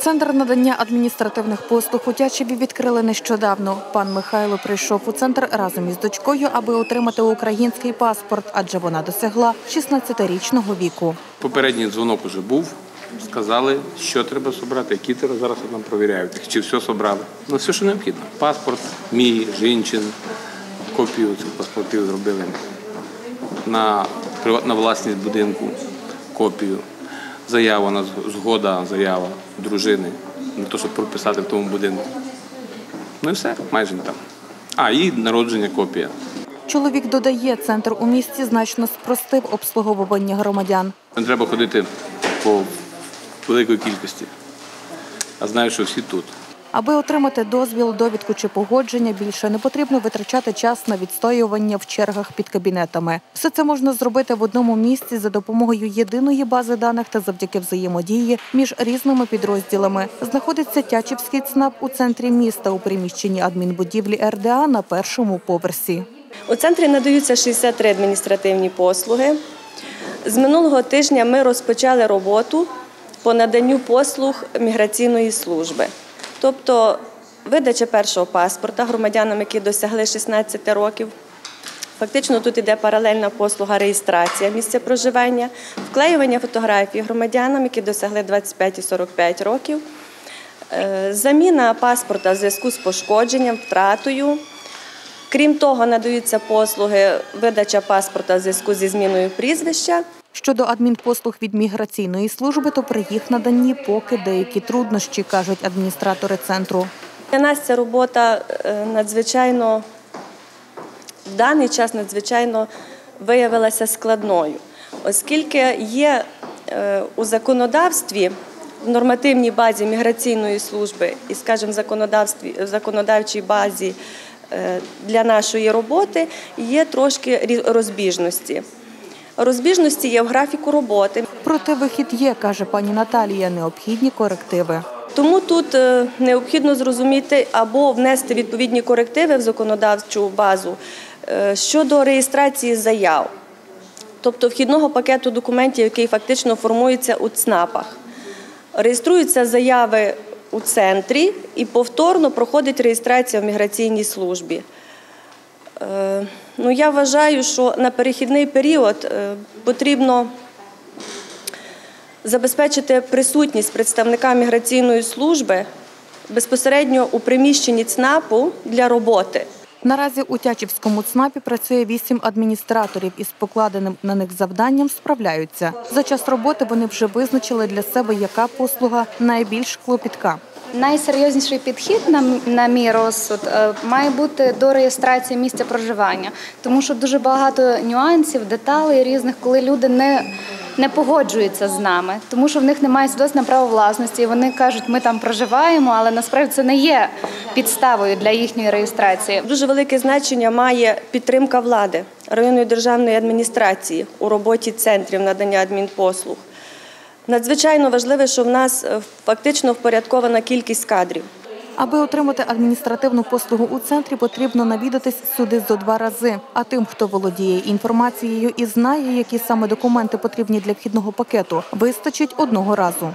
Центр надання адміністративних послуг у Тячеві відкрили нещодавно. Пан Михайло прийшов у центр разом із дочкою, аби отримати український паспорт, адже вона досягла 16-річного віку. Попередній дзвонок уже був. Сказали, що треба зібрати, які треба зараз нам перевіряють, чи все зібрали. Ну, все, що необхідно. Паспорт, мій, жінчин, копію цих паспортів зробили на приватна власність будинку, копію, заяву на згода, заява дружини на те, щоб прописати в тому будинку. Ну і все, майже не там. А, і народження копія. Чоловік додає, центр у місті значно спростив обслуговування громадян. Не треба ходити по великій кількості. А знаю, що всі тут. Аби отримати дозвіл, довідку чи погодження, більше не потрібно витрачати час на відстоювання в чергах під кабінетами. Все це можна зробити в одному місці за допомогою єдиної бази даних та завдяки взаємодії між різними підрозділами. Знаходиться Тячівський ЦНАП у центрі міста у приміщенні адмінбудівлі РДА на першому поверсі. У центрі надаються 63 адміністративні послуги. З минулого тижня ми розпочали роботу по наданню послуг міграційної служби, тобто видача першого паспорта громадянам, які досягли 16 років. Фактично тут іде паралельна послуга реєстрація місця проживання, вклеювання фотографій громадянам, які досягли 25 і 45 років, е, заміна паспорта в зв'язку з пошкодженням, втратою. Крім того, надаються послуги видача паспорта в зв'язку зі зміною прізвища. Щодо адмінпослуг від міграційної служби, то при їх наданні поки деякі труднощі, кажуть адміністратори центру. Для нас ця робота е, надзвичайно в даний час надзвичайно виявилася складною, оскільки є е, у законодавстві, в нормативній базі міграційної служби і, скажімо, законодавстві, в законодавчій базі е, для нашої роботи є трошки розбіжності. Розбіжності є в графіку роботи. Проте вихід є, каже пані Наталія, необхідні корективи. Тому тут е, необхідно зрозуміти або внести відповідні корективи в законодавчу базу е, щодо реєстрації заяв, тобто вхідного пакету документів, який фактично формується у ЦНАПах. Реєструються заяви у центрі і повторно проходить реєстрація в міграційній службі. Е, Ну, я вважаю, що на перехідний період е, потрібно забезпечити присутність представника міграційної служби безпосередньо у приміщенні ЦНАПу для роботи. Наразі у Тячівському ЦНАПі працює вісім адміністраторів із покладеним на них завданням справляються. За час роботи вони вже визначили для себе, яка послуга найбільш клопітка. Найсерйозніший підхід на, на мій розсуд е, має бути до реєстрації місця проживання, тому що дуже багато нюансів, деталей різних, коли люди не, не погоджуються з нами, тому що в них немає свідоцтва право власності. І вони кажуть, ми там проживаємо, але насправді це не є підставою для їхньої реєстрації. Дуже велике значення має підтримка влади районної державної адміністрації у роботі центрів надання адмінпослуг. Надзвичайно важливо, що в нас е, фактично впорядкована кількість кадрів. Аби отримати адміністративну послугу у центрі, потрібно навідатись сюди зо два рази. А тим, хто володіє інформацією і знає, які саме документи потрібні для вхідного пакету, вистачить одного разу.